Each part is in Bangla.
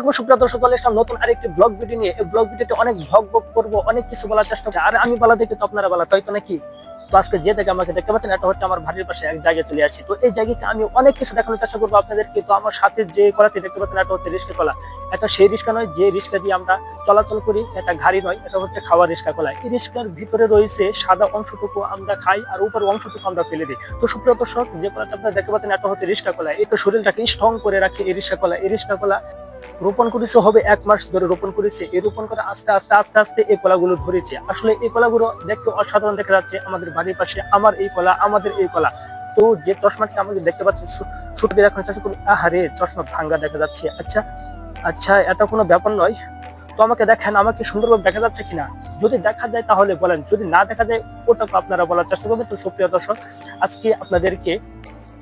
দেখব সুপ্রিয় দর্শক এসলাম নতুন আরেকটি ব্লগ ভিডিও নিয়ে। এই ব্লগ ভিডিওতে অনেক ভগ ভগ করব, অনেক কিছু বলার চেষ্টা করছি আর আমি বলা দেখে তো আপনারা বলা তাই তো নাকি? তো আজকে যে আমাকে দেখতে পাচ্ছেন, এটা হচ্ছে আমার পাশে এক জায়গায় চলে তো এই জায়গাতে আমি অনেক কিছু দেখানোর চেষ্টা করব আপনাদেরকে। তো আমার সাথে যে কলাটি দেখতে পাচ্ছেন, এটা হচ্ছে রিস্কা কলা। এটা সেই নয় যে রিস্কা দিয়ে আমরা চলাচল করি, এটা গাড়ি নয়, এটা হচ্ছে খাওয়ার রিস্কা কলা। এই রিস্কার ভিতরে রয়েছে সাদা অংশটুকু আমরা খাই আর উপর অংশটুকু আমরা ফেলে দিই। তো সুপ্রিয় দর্শক, যে কলাটা আপনারা দেখতে পাচ্ছেন, এটা হচ্ছে রিস্কা কলা। এই তো শরীরটাকে স্ট্রং করে রাখে এই রিস্কা কলা। এই রিস্কা কলা রোপণ করেছে, হবে এক মাস ধরে রোপণ করেছে। এই রোপণ করে আস্তে আস্তে আস্তে আস্তে এই কলাগুলো ধরেছে। আসলে এই কলাগুলো দেখতে অসাধারণ দেখা যাচ্ছে আমাদের বাড়ির পাশে। আমার এই কলা, আমাদের এই কলা। তো যে চশমাটি আমাদের দেখতে পাচ্ছেন ছুটি দেখানোর চেষ্টা করি আহারে, চশমা ভাঙ্গা দেখা যাচ্ছে। আচ্ছা আচ্ছা এটা কোনো ব্যাপার নয়। তো আমাকে দেখেন, আমাকে সুন্দরভাবে দেখা যাচ্ছে কিনা? যদি দেখা যায় তাহলে বলেন, যদি না দেখা যায়, ওটাকে আপনারা বলার চেষ্টা করবেন। তো সুপ্রিয় দর্শক, আজকে আপনাদেরকে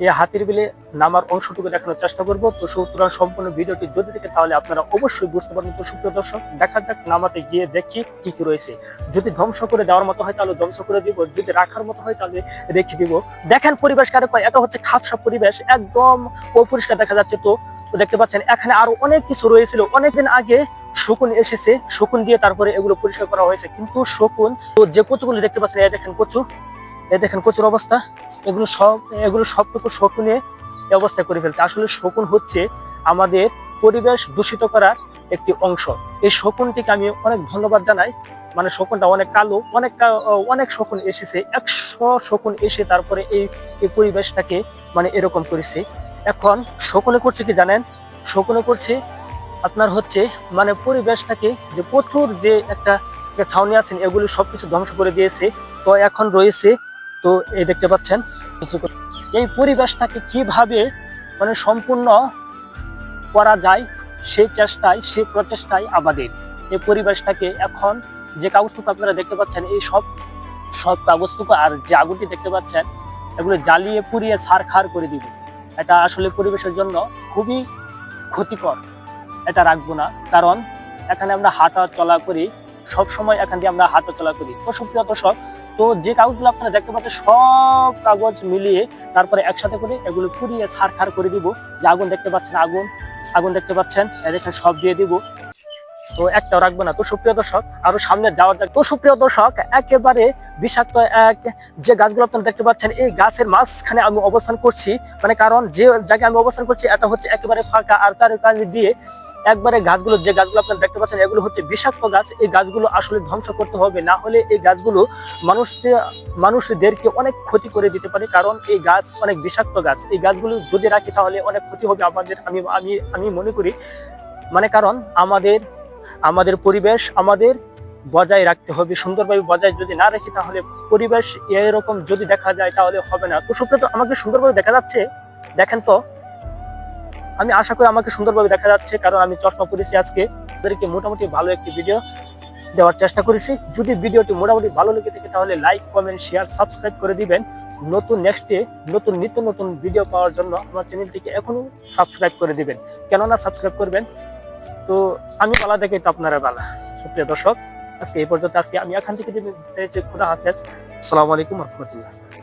এই হাতির বিলে নামার অংশটুকু দেখানোর চেষ্টা করব। তো সুতরাং সম্পূর্ণ ভিডিওটি যদি দেখে তাহলে আপনারা অবশ্যই বুঝতে পারবেন। তো সুপ্রিয় দর্শক, দেখা যাক নামাতে গিয়ে দেখি কি কি রয়েছে। যদি ধ্বংস করে দেওয়ার মতো হয়, তাহলে ধ্বংস করে দিব। যদি রাখার মতো হয়, তাহলে রেখে দিব। দেখেন পরিবেশ কারে কয়, এটা হচ্ছে খাপসা পরিবেশ, একদম অপরিষ্কার দেখা যাচ্ছে। তো দেখতে পাচ্ছেন, এখানে আরও অনেক কিছু রয়েছিল। অনেকদিন আগে শকুন এসেছে, শকুন দিয়ে তারপরে এগুলো পরিষ্কার করা হয়েছে। কিন্তু শকুন, তো যে কচুগুলো দেখতে পাচ্ছেন, এ দেখেন কচু এই দেখেন কচুর অবস্থা। এগুলো সব, এগুলো সবটুকু শকুনে এই অবস্থা করে ফেলছে। আসলে শকুন হচ্ছে আমাদের পরিবেশ দূষিত করার একটি অংশ। এই শকুনটিকে আমি অনেক ধন্যবাদ জানাই। মানে শকুনটা অনেক কালো, অনেক অনেক শকুন এসেছে, একশো শকুন এসে তারপরে এই এই পরিবেশটাকে মানে এরকম করেছে। এখন শকুনে করছে কি জানেন? শকুনে করছে আপনার হচ্ছে মানে পরিবেশটাকে যে প্রচুর যে একটা ছাউনি আছেন, এগুলো সবকিছু ধ্বংস করে দিয়েছে। তো এখন রয়েছে তো এই দেখতে পাচ্ছেন, এই পরিবেশটাকে কীভাবে মানে সম্পূর্ণ করা যায়, সেই চেষ্টায়, সেই প্রচেষ্টায় আমাদের। এই পরিবেশটাকে এখন যে কাগজটুকু আপনারা দেখতে পাচ্ছেন, এই সব সব কাগজটুকু আর যে আগুনটি দেখতে পাচ্ছেন, এগুলো জ্বালিয়ে পুড়িয়ে সার খার করে দিব। এটা আসলে পরিবেশের জন্য খুবই ক্ষতিকর। এটা রাখব না। কারণ এখানে আমরা হাঁটা চলা করি সব সময় এখান দিয়ে আমরা হাঁটা চলা করি। তো সুপ্রিয় দর্শক তো যে কাগজগুলো আপনারা দেখতে পাচ্ছেন, সব কাগজ মিলিয়ে তারপরে একসাথে করে এগুলো পুড়িয়ে ছাড় খার করে দিব। যে আগুন দেখতে পাচ্ছেন, আগুন আগুন দেখতে পাচ্ছেন এ দেখেন সব দিয়ে দিব। তো একটাও রাখব না। তো সুপ্রিয় দর্শক, আরও সামনে যাওয়া যাক। তো সুপ্রিয় দর্শক, একেবারে বিষাক্ত এক যে গাছগুলো আপনারা দেখতে পাচ্ছেন, এই গাছের মাঝখানে আমি অবস্থান করছি। মানে কারণ যে জায়গায় আমি অবস্থান করছি, এটা হচ্ছে একেবারে ফাঁকা আর চারিপাশে দিয়ে একবারে গাছগুলো, যে গাছগুলো আপনারা দেখতে পাচ্ছেন, এগুলো হচ্ছে বিষাক্ত গাছ। এই গাছগুলো আসলে ধ্বংস করতে হবে, না হলে এই গাছগুলো মানুষদের মানুষদেরকে অনেক ক্ষতি করে দিতে পারে, কারণ এই গাছ অনেক বিষাক্ত গাছ। এই গাছগুলো যদি রাখি, তাহলে অনেক ক্ষতি হবে আমাদের, আমি আমি আমি মনে করি। মানে কারণ আমাদের আমাদের পরিবেশ আমাদের বজায় রাখতে হবে। সুন্দরভাবে বজায় যদি না রাখি, তাহলে পরিবেশ এরকম যদি দেখা যায়, তাহলে হবে না। তো সুপ্রিয় আমাকে সুন্দরভাবে দেখা যাচ্ছে? দেখেন তো। আমি আশা করি আমাকে সুন্দরভাবে দেখা যাচ্ছে, কারণ আমি চশমা পরেছি আজকে। তাদেরকে মোটামুটি ভালো একটি ভিডিও দেওয়ার চেষ্টা করেছি। যদি ভিডিওটি মোটামুটি ভালো লেগে থাকে, তাহলে লাইক কমেন্ট শেয়ার সাবস্ক্রাইব করে দিবেন। নতুন নেক্সটে নতুন নিত্য নতুন ভিডিও পাওয়ার জন্য আমার চ্যানেলটিকে এখনও সাবস্ক্রাইব করে দিবেন। কেননা সাবস্ক্রাইব করবেন, তো আমি বলা দেখে তো আপনারা বালা সুপ্রিয় দর্শক, আজকে এই পর্যন্ত আজকে আমি এখান থেকে যে খোদা হাফেজ। আসসালামু আলাইকুম রহমতুল্লাহ।